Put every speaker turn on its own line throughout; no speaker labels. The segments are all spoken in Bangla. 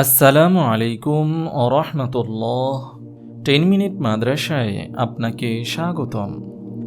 আসসালামু আলাইকুম রহমতুল্লাহ। টেন মিনিট মাদ্রাসায় আপনাকে স্বাগতম।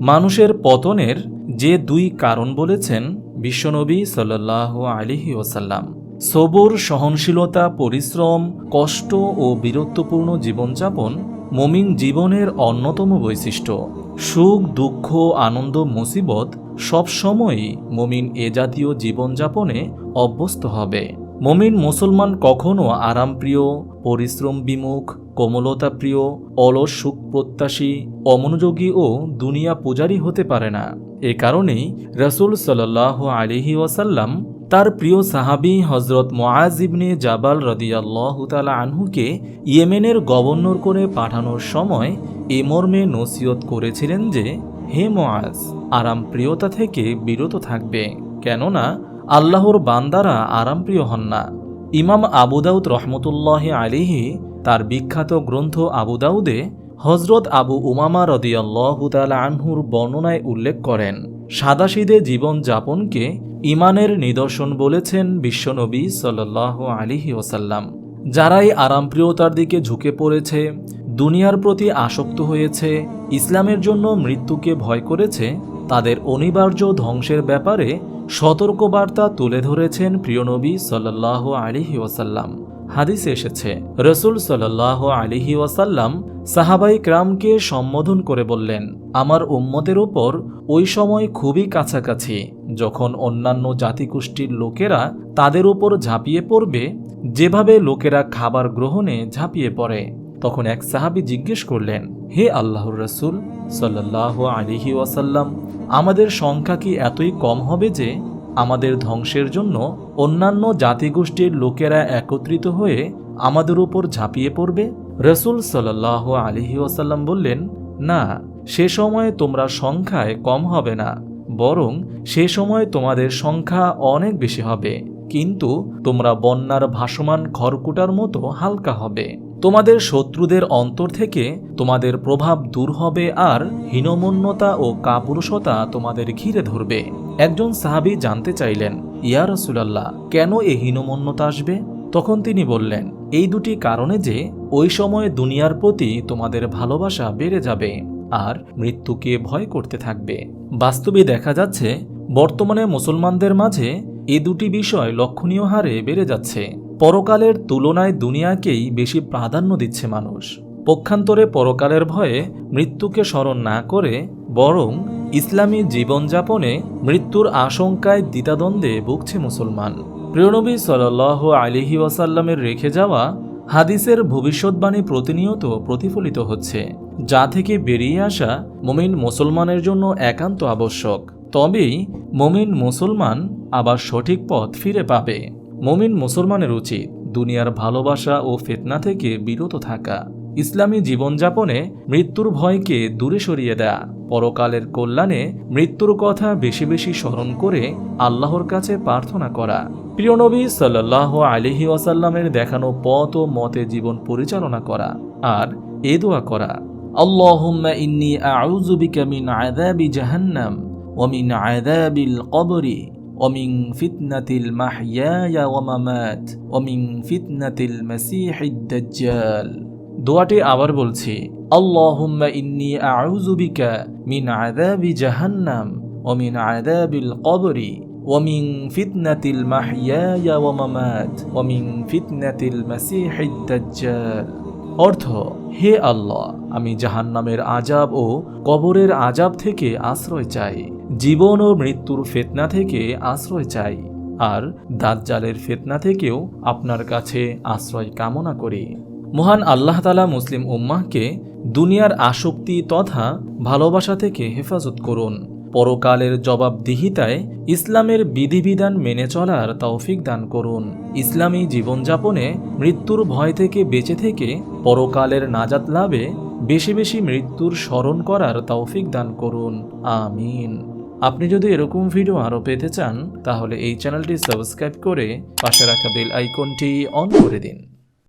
মানুষের পতনের যে দুই কারণ বলেছেন বিশ্বনবী সাল্লাহ আলিহি ওসাল্লাম সবর, সহনশীলতা, পরিশ্রম, কষ্ট ও বীরত্বপূর্ণ জীবনযাপন মমিন জীবনের অন্যতম বৈশিষ্ট্য। সুখ, দুঃখ, আনন্দ, মুসিবত সবসময়ই মমিন এ জাতীয় জীবনযাপনে অভ্যস্ত হবে। মমিন মুসলমান কখনো আরামপ্রিয়, পরিশ্রম বিমুখ, কোমলতা প্রিয়, অলস সুখ প্রত্যাশী, অমনোযোগী ও দুনিয়া পূজারী হতে পারে না। এ কারণেই রসুল সাল্লাহ আলিহি ওয়াসাল্লাম তার প্রিয় সাহাবি হজরত মোয়াজিবনে জাবাল রদিয়াল্লাহ তালা আনহুকে ইয়েমেনের গভর্নর করে পাঠানোর সময় এ মর্মে নসিয়ত করেছিলেন যে, হে মোয়াজ আরাম প্রিয়তা থেকে বিরত থাকবে। কেননা আল্লাহর বান্দারা আরামপ্রিয় হন না। ইমাম আবুদাউদ রহমতুল্লাহ আলিহি তার বিখ্যাত গ্রন্থ আবুদাউদে হজরত আবু উমামা রদিয়াল্লাহ তালা আনহুর বর্ণনায় উল্লেখ করেন, সাদাসিদে জীবন যাপনকে ইমানের নিদর্শন বলেছেন বিশ্বনবী সাল্লাহ আলিহি ওসাল্লাম যারাই আরামপ্রিয়তার দিকে ঝুঁকে পড়েছে, দুনিয়ার প্রতি আসক্ত হয়েছে, ইসলামের জন্য মৃত্যুকে ভয় করেছে, তাদের অনিবার্য ধ্বংসের ব্যাপারে সতর্কবার্তা তুলে ধরেছেন প্রিয়নবী সাল্লাহ আলিহি ওয়াসাল্লাম। হাদিসে এসেছে, রসুল সাল্লাহ আলিহি ওয়াসাল্লাম সাহাবাই ক্রামকে সম্বোধন করে বললেন, আমার উম্মতের ওপর ওই সময় খুবই কাছাকাছি, যখন অন্যান্য জাতিগোষ্ঠীর লোকেরা তাদের উপর ঝাঁপিয়ে পড়বে, যেভাবে লোকেরা খাবার গ্রহণে ঝাঁপিয়ে পড়ে। তখন এক সাহাবি জিজ্ঞেস করলেন, হে আল্লাহর রসুল সাল্লাহ আলিহি ওয়াসাল্লাম আমাদের সংখ্যা কি এতই কম হবে যে আমাদের ধ্বংসের জন্য অন্যান্য জাতিগোষ্ঠীর লোকেরা একত্রিত হয়ে আমাদের উপর ঝাঁপিয়ে পড়বে? রসুল সাল্লাহ আলহি ওসাল্লাম বললেন, না, সে সময় তোমরা সংখ্যায় কম হবে না, বরং সে সময় তোমাদের সংখ্যা অনেক বেশি হবে। কিন্তু তোমরা বন্যার ভাসমান খড়কুটার মতো হালকা হবে। তোমাদের শত্রুদের অন্তর থেকে তোমাদের প্রভাব দূর হবে আর হীনমন্যতা ও কাপুরুষতা তোমাদের ঘিরে ধরবে। একজন সাহাবি জানতে চাইলেন, ইয়া রসুলাল্লাহ, কেন এ হীনমন্যতা আসবে? তখন তিনি বললেন, এই দুটি কারণে যে ওই সময় দুনিয়ার প্রতি তোমাদের ভালোবাসা বেড়ে যাবে আর মৃত্যুকে ভয় করতে থাকবে। বাস্তবে দেখা যাচ্ছে, বর্তমানে মুসলমানদের মাঝে এ দুটি বিষয় লক্ষণীয় হারে বেড়ে যাচ্ছে। পরকালের তুলনায় দুনিয়াকেই বেশি প্রাধান্য দিচ্ছে মানুষ। পক্ষান্তরে পরকালের ভয়ে মৃত্যুকে স্মরণ না করে বরং ইসলামী জীবনযাপনে মৃত্যুর আশঙ্কায় দ্বিতাদ্বন্দ্বে ভুগছে মুসলমান। প্রিয়নবী সাল আলিহি ওয়াসাল্লামের রেখে যাওয়া হাদিসের ভবিষ্যৎবাণী প্রতিনিয়ত প্রতিফলিত হচ্ছে, যা থেকে বেরিয়ে আসা মুমিন মুসলমানের জন্য একান্ত আবশ্যক। তবেই মুমিন মুসলমান আবার সঠিক পথ ফিরে পাবে। মুমিন মুসলমানের উচিত দুনিয়ার ভালোবাসা ও ফেতনা থেকে বিরত থাকা। ইসলামী জীবনযাপনে মৃত্যুর ভয়কে দূরে সরিয়ে দেয়া। পরকালের কল্যাণে মৃত্যুর কথা বেশি বেশি স্মরণ করে আল্লাহর কাছে প্রার্থনা করা। প্রিয়নবী সাল্লাহ আলিহি ওয়াসাল্লামের দেখানো পথ ও মতে জীবন পরিচালনা করা আর এ দোয়া করা, আল্লাহুম্মা ইন্নি আউযু বিকা মিন আযাবি জাহান্নাম। ওয়া মিন আযাবিল কবরি ومن فتنة المحيا وممات ومن فتنة المسيح الدجال দোয়াটি আবার বলছি আল্লাহুম্মা ইন্নি আউযু বিকা মিন আযাবি জাহান্নাম ওয়া মিন আযাবিল কবরি ওয়া মিন ফিতনাতিল মাহইয়া ওয়া মামাত ওয়া মিন ফিতনাতিল মাসিহিদ দাজ্জাল অর্থ, হে আল্লাহ, আমি জাহান্নামের আজাব ও কবরের আজাব থেকে আশ্রয় চাই, জীবন ও মৃত্যুর ফেতনা থেকে আশ্রয় চাই, আর দাজ্জালের ফেতনা থেকেও আপনার কাছে আশ্রয় কামনা করি। মহান আল্লাহ তালা মুসলিম উম্মাহকে দুনিয়ার আসক্তি তথা ভালোবাসা থেকে হেফাজত করুন। পরকালের জবাবদিহিতায় ইসলামের বিধিবিধান মেনে চলার তৌফিক দান করুন। ইসলামী জীবনযাপনে মৃত্যুর ভয় থেকে বেঁচে থেকে পরকালের নাজাত লাভে বেশি বেশি মৃত্যুর স্মরণ করার তৌফিক দান করুন। আমিন। আপনি যদি এরকম ভিডিও আরও পেতে চান, তাহলে এই চ্যানেলটি সাবস্ক্রাইব করে পাশে রাখা বেল আইকনটি অন করে দিন।